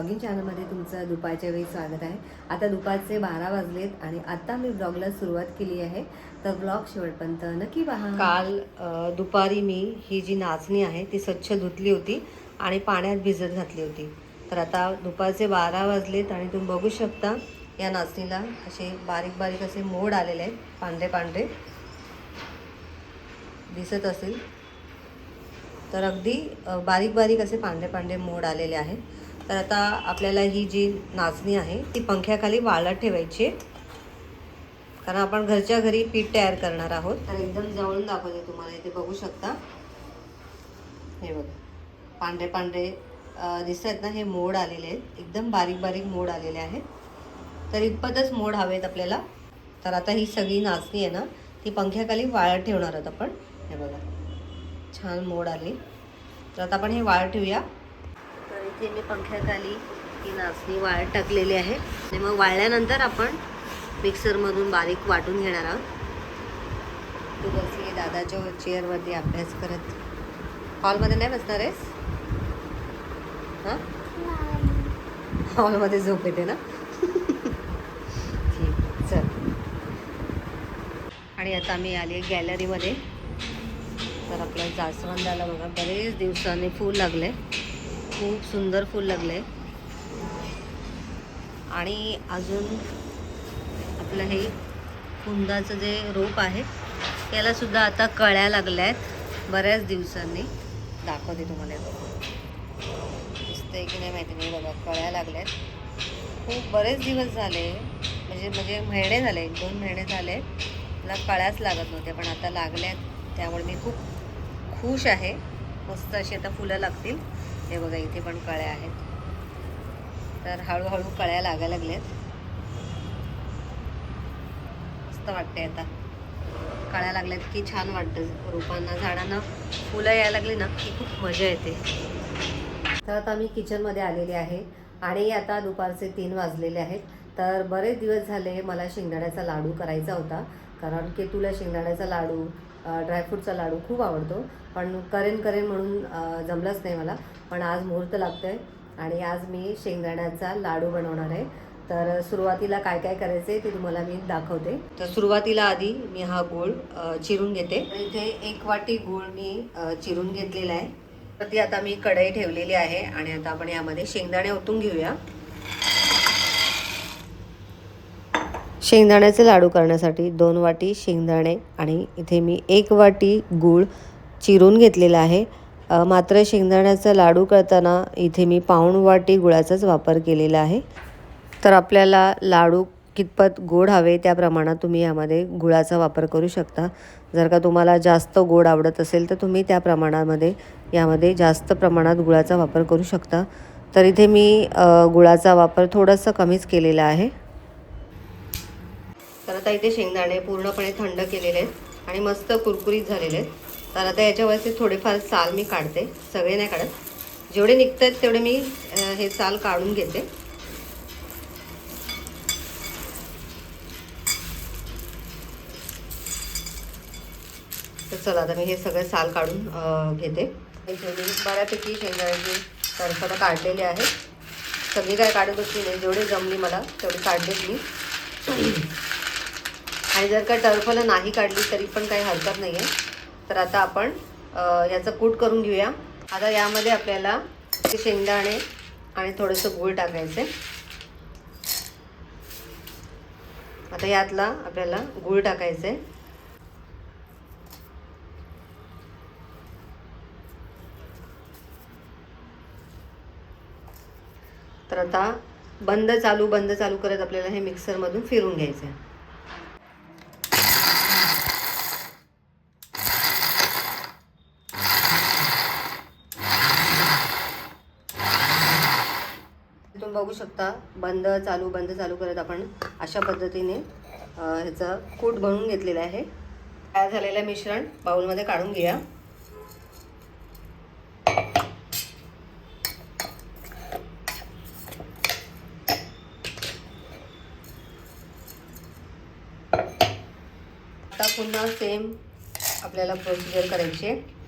Blogging चॅनलमध्ये तुमचं दुपारच्या वेळी स्वागत आहे. आता दुपारचे बारा वाजलेत आणि आता मी ब्लॉगला सुरुवात केली आहे. तर ब्लॉग शेवटपर्यंत नक्की पहा. काल दुपारी मी ही जी नाचणी आहे ती स्वच्छ धुतली होती आणि पाण्यात भिजत घातली होती. तर आता दुपारचे बारा वाजलेत आणि तुम्ही बघू शकता या नाचणीला असे बारीक बारीक असे मोड आलेले आहेत पांढरे पांढरे. दिसत असेल. तर अगदी बारीक बारीक असे पांढरे पांढरे मोड आलेले आहेत. तर आता आपल्याला ही जी नाचणी आहे ती पंख्याखाली वाळत ठेवायची आहे. कारण आपण घरच्या घरी पीठ तयार करणार आहोत. तर एकदम जवळून दाखवते तुम्हाला इथे बघू शकता. हे बघा. पांढरे पांढरे दिसत आहेत ना हे मोड आलेले आहेत. एकदम बारीक बारीक मोड आलेले आहेत. तर इतपतच मोड हवेत आपल्याला. तर आता ही सगळी नाचणी आहे ना ती पंख्याखाली वाळत ठेवणार आहोत आपण. हे बघा. छान मोड आली. तर आता आपण हे वाळत ठेवूया. इथे मी पंख्याखाली ही नाचणी वाळत टाकलेली आहे. आणि मग वाळल्यानंतर आपण मिक्सरमधून बारीक वाटून घेणार आहोत. तू बसली दादाच्या चेअरवरती अभ्यास करत. हॉलमध्ये नाही बसणार आहेस? हां? हॉलमध्ये झोप येते ना? ठीक चल. आणि आता मी आली गॅलरीमध्ये. तर आपल्या जास्वंदाला बघा बरेच दिवसांनी फूल लागले. खूप सुंदर फूल लागले. आणि अजून आपलं हे कुंदाचं जे रोप आहे त्याला सुद्धा आता कळ्या लागल्या आहेत बऱ्याच दिवसांनी. दाखवते तुम्हाला. दिसतं आहे दिसतंय की नाही माहिती नाही. बघा कळ्या लागल्या आहेत खूप बरेच दिवस झाले. म्हणजे म्हणजे महिने झाले. एक दोन महिने झाले. मला कळ्याच लागत नव्हत्या पण आता लागल्यात. त्यामुळे मी खूप खुश आहे. मस्त अशी आता फुलं लागतील. हे बघा इथे पण कळ्या आहेत. तर हळूहळू कळ्या लागायला लागल्यात. मस्त वाटते आता. कळ्या लागल्यात की छान वाटतं. रोपांना झाडांना फुलं यायला लागली ना की खूप मजा येते. तर आता मी किचनमध्ये आलेली आहे आणि आता दुपारचे तीन वाजलेले आहेत. तर बरेच दिवस झाले मला शेंगदाण्याचा लाडू करायचा होता. कारण की तुला शेंगदाण्याचा लाडू ड्रायफ्रूटचा लाडू खूप आवडतो. पण करेन करेन म्हणून जमलंच नाही मला. पण आज मुहूर्त लागतो आहे आणि आज मी शेंगदाण्याचा लाडू बनवणार आहे. तर सुरुवातीला काय काय करायचं आहे ते तुम्हाला मी दाखवते. तर सुरुवातीला आधी मी हा गूळ चिरून घेते. इथे एक वाटी गूळ मी चिरून घेतलेला आहे. तर ती आता मी कढई ठेवलेली आहे आणि आता आपण यामध्ये शेंगदाणे ओतून घेऊया. शेंगदाण्याचे लाडू करण्यासाठी दोन वाटी शेंगदाणे आणि इथे मी एक वाटी गूळ चिरून घेतलेला आहे. मात्र शेंगदाण्याचा लाडू करताना इथे मी पाऊण वाटी गुळाचाच वापर केलेला आहे. तर आपल्याला लाडू कितपत गोड हवे त्या प्रमाणात तुम्ही यामध्ये गुळाचा वापर करू शकता. जर का तुम्हाला जास्त गोड आवडत असेल तर तुम्ही त्या प्रमाणामध्ये यामध्ये जास्त प्रमाणात गुळाचा वापर करू शकता. तर इथे मी गुळाचा वापर थोडासा कमीच केलेला आहे. तर आता इथे शेंगदाणे पूर्णपणे थंड केलेले आहेत आणि मस्त कुरकुरीत झालेले आहेत. तर आता याच्यावरती थोडेफार साल मी काढते सगळे नाही काढत. जेवढे निघत आहेत तेवढे मी हे साल काढून घेते. तर चला आता मी हे सगळे साल काढून घेते. मी बऱ्यापैकी शेंगदाण्याची तरफडं काढलेली आहे. सगळी काय काढत होती नाही जेवढे जमली मला तेवढे काढलेत मी. आणि जर का टर्फलं नाही काढली तरी पण काही हरकत नाही आहे तर आता आपण याचं कूट करून घेऊया. आता यामध्ये आपल्याला ते शेंगदाणे आणि थोडंसं गूळ टाकायचं आता यातला आपल्याला गूळ टाकायचं आहे तर आता बंद चालू बंद चालू करत आपल्याला हे मिक्सरमधून फिरून घ्यायचं आहे तुम्ही बघू शकता. बंद चालू बंद चालू करत आपण अशा पद्धतीने ह्याचं कूट बनवून घेतलेलं आहे. तयार झालेलं मिश्रण बाउलमध्ये काढून घ्या आता पुन्हा सेम आपल्याला प्रोसिजर करायची. आहे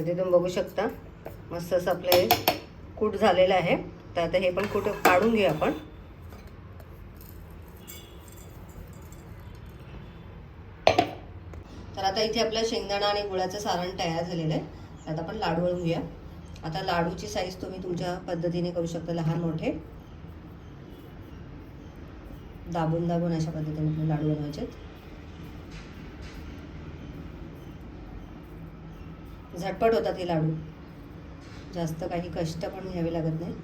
इथे तुम्ही बघू शकता. मस्त असं आपलं हे कूट झालेलं आहे. तर आता हे पण कूट काढून घेऊ आपण. तर आता इथे आपलं शेंगदाणा आणि गुळाचं सारण तयार झालेलं आहे. तर आता आपण लाडू वळून घेऊया आता लाडूची साईज तुम्ही तुमच्या पद्धतीने करू शकता लहान मोठे. दाबून दाबून अशा पद्धतीने तुम्ही लाडू बनवायचे झटपट होतात हे लाडू. जास्त काही कष्ट पण घ्यावे लागत नाही.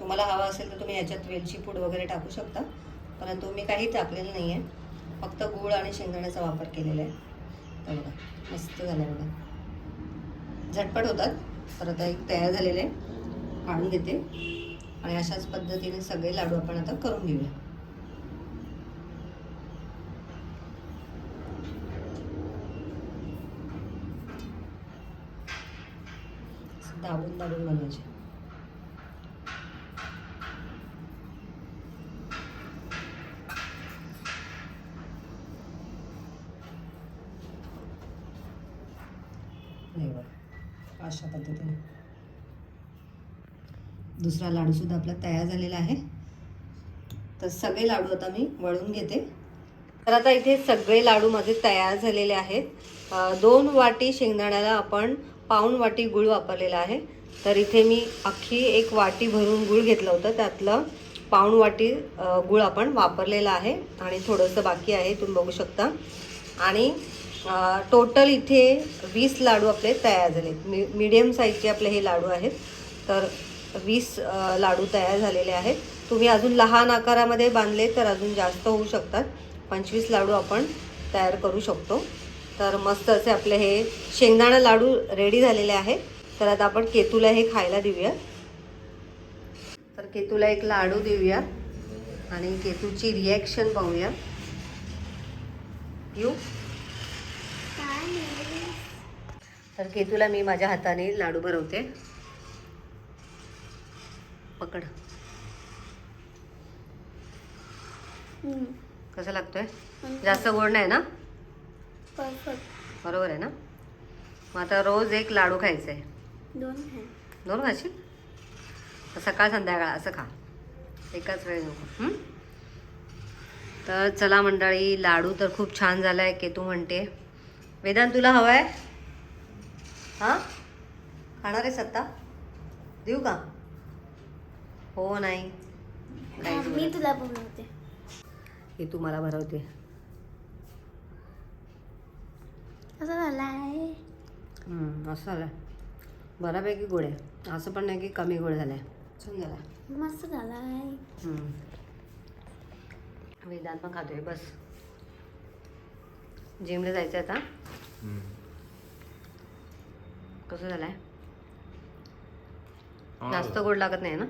तुम्हाला हवा असेल तर तुम्ही याच्यात वेलची पूड वगैरे टाकू शकता. परंतु मी काही टाकलेलं नाही आहे फक्त गूळ आणि शेंगदाण्याचा वापर केलेला आहे. तर बघा मस्त झालं बघा. झटपट होतात. तर आता एक तयार झालेले आहे. काढून घेते आणि अशाच पद्धतीने सगळे लाडू आपण आता करून घेऊया असं दाबून दाबून बनवायचे अशा पद्धतीने. दुसरा लाडूसुद्धा आपला तयार झालेला आहे. तर सगळे लाडू आता मी वळून घेते. तर आता इथे सगळे लाडू माझे तयार झालेले आहेत. दोन वाटी शेंगदाण्याला आपण पाऊण वाटी गुळ वापरलेला आहे. तर इथे मी अख्खी एक वाटी भरून गुळ घेतलं होतं. त्यातलं पाऊण वाटी गूळ गुळ आपण वापरलेला आहे. आणि थोडंसं बाकी आहे तुम्ही बघू शकता. आणि टोटल इथे वीस लाडू आपले तयार झाले. मी मीडियम साईजचे आपले हे लाडू आहेत. तर वीस लाडू तयार झालेले आहेत. तुम्ही अजून लहान आकारामध्ये बांधले तर अजून जास्त होऊ शकतात. पंचवीस लाडू आपण तयार करू शकतो. तर मस्त असे आपले हे शेंगदाणा लाडू रेडी झालेले आहेत. तर आता आपण केतूला हे खायला देऊया. तर केतूला एक लाडू देऊया आणि केतूची रिॲक्शन पाहूया. येऊ. तर केतूला मी माझ्या हाताने लाडू भरवते पकड. कसं लागतोय? जास्त गोड नाही ना? परफेक्ट बरोबर आहे ना? मग आता रोज एक लाडू खायचं आहे दोन आहे दोन खाशील? सकाळ संध्याकाळ असं खा. एकाच वेळी नको? तर चला मंडळी लाडू तर खूप छान झाला आहे केतू म्हणते. वेदांत तुला हवं आहे हां? खाणार आहेस आत्ता? देऊ का? हो नाही. मी तुला बनवते हे तू मला भरवते. असं झालं आहे हं, असं झालं बऱ्यापैकी गोड आहे. असं पण नाही की कमी गोड झालं आहे छान झाला मस्त झाला आहे हम्म. वेदांत पण खातोय बस. जिमला जायचं आता? कसं झालंय? जास्त गोड लागत नाही ना?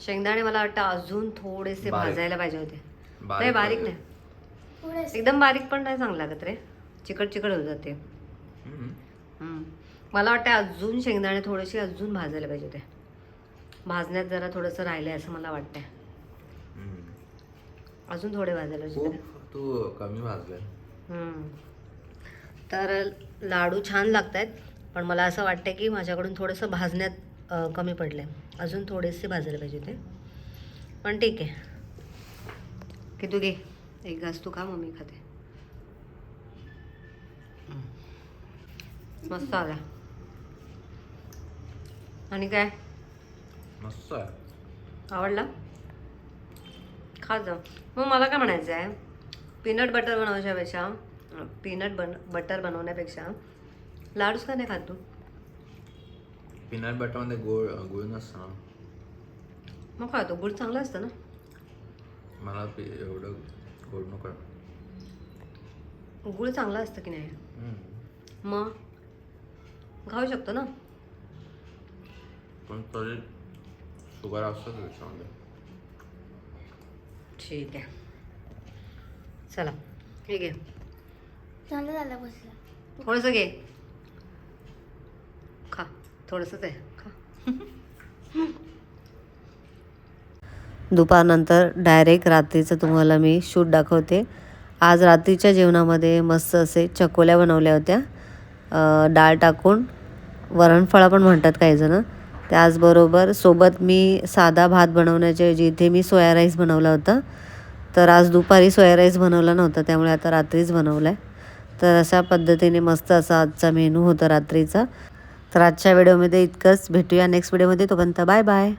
शेंगदाणे मला वाटतं अजून थोडेसे. भाजायला पाहिजे होते. बारीक नाही बारीक एकदम बारीक पण नाही चांगलं लागत रे. चिकट चिकट होत जाते. हम्म. मला वाटतं अजून शेंगदाणे थोडेसे अजून भाजायला पाहिजे होते भाजण्यात जरा थोडंसं राहिलंय असं मला वाटतंय. अजून थोडे भाजायला पाहिजे खूप होते. तू कमी भाजले हम्म. तर लाडू छान लागत आहेत पण मला असं वाटतं की माझ्याकडून थोडंसं भाजण्यात कमी पडलं आहे अजून थोडेसे भाजायला पाहिजे होते पण ठीक आहे. की तू घे एक घास तू खा मम्मी खाते. मस्त आला. आणि काय? मस्त आवडला? खा जा. मग मला काय म्हणायचं आहे? पीनट बटर बनवण्यापेक्षा पीनट बन बटर बनवण्यापेक्षा लाडूच का नाही खात तू? पीनट बटरमध्ये गोळ गुळ नसतं ना. मग खातो गुळ चांगलं असतं ना. मला एवढं गोड नको गुळ चांगलं असतं की नाही. मग? खाऊ शकतो ना? पण तरी शुगर असतं त्याच्यामध्ये? ठीक आहे. चला हे घे. झालं झालं बसला. थोडंसं घे. खा. थोडंसंच आहे. खा. दुपारनंतर डायरेक्ट रात्रीचं तुम्हाला मी शूट दाखवते. आज रात्रीच्या जेवणामध्ये मस्त असे चकोल्या बनवल्या होत्या. डाळ टाकून वरणफळा पण म्हणतात काहीजणं. त्याचबरोबर सोबत मी साधा भात बनवण्याच्या ऐवजी इथे मी सोया राईस बनवला होता. तर आज दुपारी सोया राईस बनवला नव्हता त्यामुळे आता रात्रीच बनवला आहे तर अशा पद्धतीने मस्त असा आजचा मेनू होता रात्रीचा. तर आजच्या व्हिडिओमध्ये इतकंच. भेटूया नेक्स्ट व्हिडिओमध्ये तोपर्यंत बाय बाय